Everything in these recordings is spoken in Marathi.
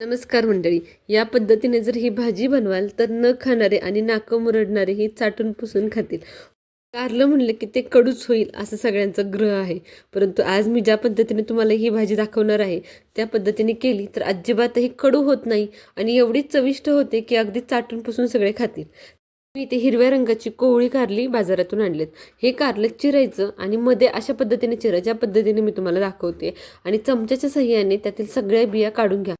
नमस्कार मंडळी. या पद्धतीने जर ही भाजी बनवाल तर न खाणारे आणि नाकं मुरडणारे ही चाटून पुसून खातील. कारलं म्हणलं की ते कडूच होईल असं सगळ्यांचा ग्रह आहे. परंतु आज मी ज्या पद्धतीने तुम्हाला ही भाजी दाखवणार आहे त्या पद्धतीने केली तर अजिबातही कडू होत नाही आणि एवढी चविष्ट होते की अगदी चाटून पुसून सगळे खातील. मी इथे हिरव्या रंगाची कोवळी कारली बाजारातून आणलेत. हे कारलं चिरायचं आणि मध्ये अशा पद्धतीने चिरा ज्या पद्धतीने मी तुम्हाला दाखवते आणि चमच्याच्या सहाय्याने त्यातील सगळ्या बिया काढून घ्या.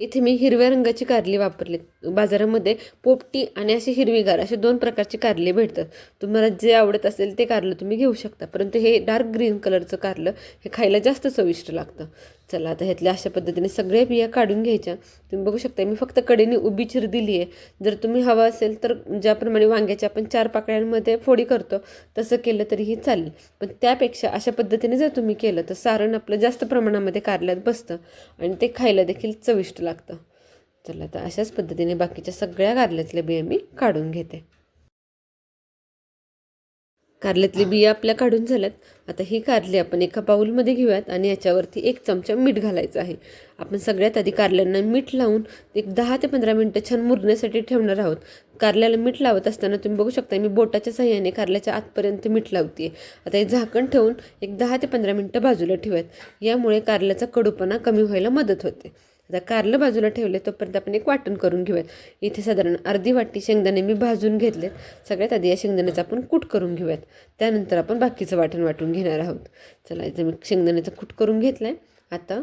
इथे मी हिरव्या रंगाची कारली वापरली. बाजारामध्ये पोपटी आणि अशी हिरवीगार असे दोन प्रकारची कारली भेटतात. तुम्हाला जे आवडत असेल ते कारलं तुम्ही घेऊ शकता. परंतु हे डार्क ग्रीन कलरचं कारलं हे खायला जास्त चविष्ट लागतं. चला आता ह्यातल्या अशा पद्धतीने सगळ्या बिया काढून घ्यायच्या. तुम्ही बघू शकता मी फक्त कडेने उभी चिर दिली आहे जर तुम्ही हवा असेल तर ज्याप्रमाणे वांग्याच्या आपण चार पाकळ्यांमध्ये फोडी करतो तसं केलं तरीही चालेल. पण त्यापेक्षा अशा पद्धतीने जर तुम्ही केलं तर सारण आपलं जास्त प्रमाणामध्ये कारल्यात बसतं आणि ते खायला देखील चविष्ट लागतं. चला तर अशाच पद्धतीने बाकीच्या सगळ्या कारल्यातल्या बिया मी काढून घेते. कारल्यातली बिया आपल्या काढून झाल्यात. आता ही कारली आपण एका बाऊलमध्ये घेऊयात आणि याच्यावरती एक चमचा मीठ घालायचं आहे. आपण सगळ्यात आधी कारल्यांना मीठ लावून एक दहा ते पंधरा मिनटं छान मुरण्यासाठी ठेवणार आहोत. कारल्याला मीठ लावत असताना तुम्ही बघू शकता मी बोटाच्या सहाय्याने कारल्याच्या आतपर्यंत मीठ लावते आता हे झाकण ठेवून एक दहा ते पंधरा मिनटं बाजूला ठेवूयात. यामुळे कारल्याचा कडूपणा कमी व्हायला मदत होते. आता कारलं बाजूला ठेवले तोपर्यंत आपण एक वाटण करून घेऊयात. इथे साधारण अर्धी वाटी शेंगदाणे मी भाजून घेतलेत. सगळ्यात आधी या शेंगदाण्याचं आपण कूट करून घेऊयात. त्यानंतर आपण बाकीचं वाटण वाटून घेणार आहोत. चला इथे मी शेंगदाण्याचं कूट करून घेतलं आहे आता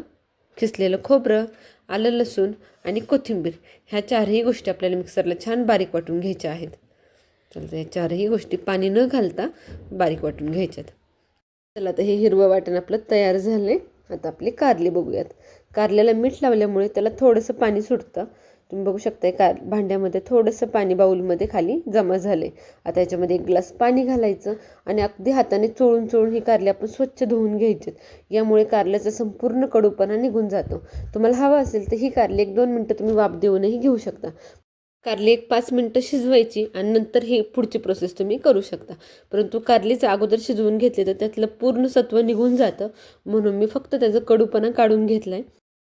खिसलेलं खोबरं आलं लसूण आणि कोथिंबीर ह्या चारही गोष्टी आपल्याला मिक्सरला छान बारीक वाटून घ्यायच्या आहेत. चला या चारही गोष्टी पाणी न घालता बारीक वाटून घ्यायच्यात. चला आता हे हिरवं वाटण आपलं तयार झालं आहे आता आपली कारली बघूयात. कारल्याला मीठ लावल्यामुळे त्याला थोडंसं पाणी सुटतं. तुम्ही बघू शकताय कार भांड्यामध्ये थोडंसं पाणी बाऊलमध्ये खाली जमा झाले आता याच्यामध्ये एक ग्लास पाणी घालायचं आणि अगदी हाताने चोळून चोळून ही कारले आपण स्वच्छ धुवून घ्यायचे यामुळे कारल्याचा संपूर्ण कडूपणा निघून जातो. तुम्हाला हवं असेल तर ही कारले एक दोन मिनटं तुम्ही वाफ देऊनही घेऊ शकता. कारली एक पाच मिनटं शिजवायची आणि नंतर ही पुढची प्रोसेस तुम्ही करू शकता. परंतु कारलीचं अगोदर शिजवून घेतले तर त्यातलं पूर्ण सत्व निघून जातं. म्हणून मी फक्त त्याचं कडूपणा काढून घेतला आहे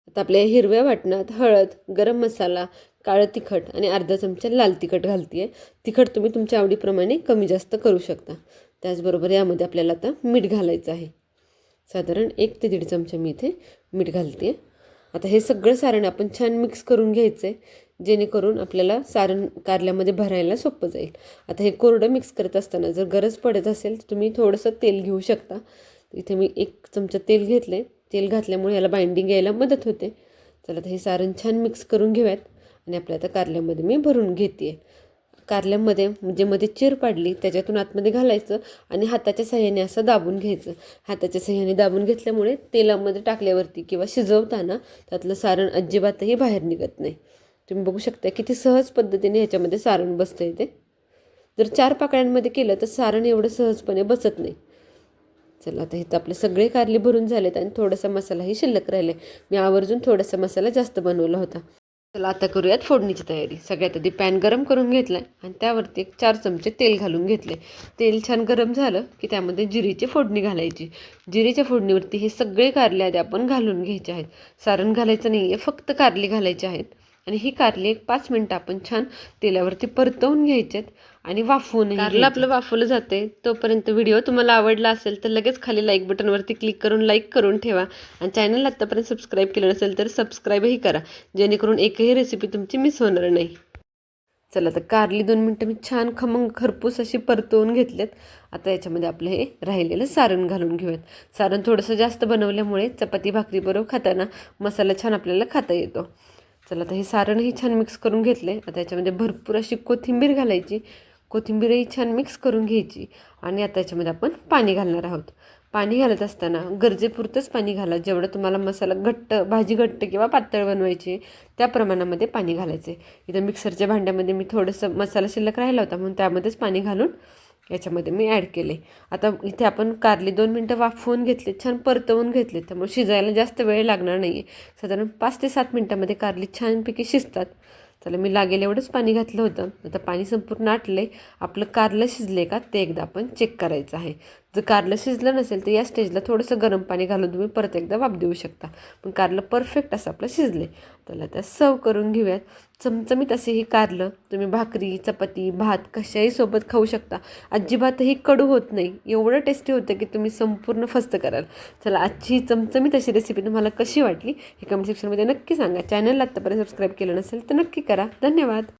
आता आपल्या हिरव्या वाटणात हळद गरम मसाला काळं तिखट आणि अर्धा चमचा लाल तिखट घालते आहे तिखट तुम्ही तुमच्या आवडीप्रमाणे कमी जास्त करू शकता. त्याचबरोबर यामध्ये आपल्याला आता मीठ घालायचं आहे. साधारण एक ते दीड चमचा मी इथे मीठ घालते आता हे सगळं सारण आपण छान मिक्स करून घ्यायचं आहे जेणेकरून आपल्याला सारण कारल्यामध्ये भरायला सोपं जाईल. आता हे कोरडं मिक्स करत असताना जर गरज पडत असेल तर तुम्ही थोडंसं तेल घेऊ शकता. इथे मी एक चमचा तेल घेतलं आहे तेल घातल्यामुळे याला बाइंडिंग यायला मदत होते. चला तर हे सारण छान मिक्स करून घेऊयात. आणि आपल्या आता कारल्यामध्ये मी भरून घेते कारल्यामध्ये म्हणजे मध्ये चिर पाडली त्याच्यातून आतमध्ये घालायचं आणि हाताच्या सहाय्याने असं दाबून घ्यायचं. हाताच्या सहाय्याने दाबून घेतल्यामुळे तेलामध्ये टाकल्यावरती किंवा शिजवताना त्यातलं सारण अजिबातही बाहेर निघत नाही. तुम्ही बघू शकता किती सहज पद्धतीने ह्याच्यामध्ये सारण बसतं आहे ते. जर चार पाकळ्यांमध्ये केलं तर सारण एवढं सहजपणे बसत नाही. चला आता इथं आपले सगळे कारले भरून झालेत आणि थोडासा मसालाही शिल्लक राहिले मी आवर्जून थोडासा मसाला जास्त बनवला होता. चला आता करूयात फोडणीची तयारी. सगळ्यात आधी पॅन गरम करून घेतला आणि त्यावरती एक चार चमचे तेल घालून घेतले तेल छान गरम झालं की त्यामध्ये जिरीची फोडणी घालायची. जिरीच्या फोडणीवरती हे सगळे कारले आधी आपण घालून घ्यायचे आहेत. सारण घालायचं नाही आहे फक्त कारली घालायचे आहेत. आणि ही कारली एक पाच मिनटं आपण छान तेलावरती परतवून घ्यायच्यात आणि वाफवून कारलं आपलं वाफवलं जाते तोपर्यंत व्हिडिओ तुम्हाला आवडला असेल तर लगेच खाली लाईक बटनवरती क्लिक करून लाईक करून ठेवा. आणि चॅनल आत्तापर्यंत सबस्क्राईब केलं नसेल तर सबस्क्राईबही करा. जेणेकरून एकही रेसिपी तुमची मिस होणार नाही. चला तर कारली दोन मिनटं मी छान खमंग खरपूस अशी परतवून घेतलेत आता याच्यामध्ये आपलं हे राहिलेलं सारण घालून घेऊयात. सारण थोडंसं जास्त बनवल्यामुळे चपाती भाकरीबरोबर खाताना मसाला छान आपल्याला खाता येतो. चला आता हे सारणही छान मिक्स करून घेतले आता याच्यामध्ये भरपूर अशी कोथिंबीर घालायची. कोथिंबीरही छान मिक्स करून घ्यायची. आणि आता याच्यामध्ये आपण पाणी घालणार आहोत. पाणी घालत असताना गरजेपुरतंच पाणी घाला. जेवढं तुम्हाला मसाला घट्ट भाजी घट्ट किंवा पातळ बनवायची त्या प्रमाणामध्ये पाणी घालायचे इथं मिक्सरच्या भांड्यामध्ये मी थोडंसं मसाला शिल्लक राहिला होता म्हणून त्यामध्येच पाणी घालून याच्यामध्ये मी ॲड केले. आता इथे आपण कारली दोन मिनटं वाफवून घेतले छान परतवून घेतले. त्यामुळे शिजायला जास्त वेळ लागणार नाही आहे साधारण पाच ते सात मिनटामध्ये कारली छानपैकी शिजतात. चला मी लागेल एवढंच पाणी घातलं होतं. आता पाणी संपूर्ण आटलं आहे आपलं कारलं शिजले का ते एकदा आपण चेक करायचं आहे. जर कारलं शिजलं नसेल तर या स्टेजला थोडंसं गरम पाणी घालून तुम्ही परत एकदा वाप देऊ शकता. पण कारलं परफेक्ट असं आपलं शिजले त्याला त्या सर्व करून घेऊयात. चमचमीत असे ही कारलं तुम्ही भाकरी चपाती भात कशाही सोबत खाऊ शकता. अजिबातही कडू होत नाही. एवढं टेस्टी होतं की तुम्ही संपूर्ण फस्त कराल. चला आजची ही चमचमीत अशी रेसिपी तुम्हाला कशी वाटली हे कमेंट सेक्शनमध्ये नक्की सांगा. चॅनलला आत्तापर्यंत सबस्क्राईब केलं नसेल तर नक्की करा. धन्यवाद.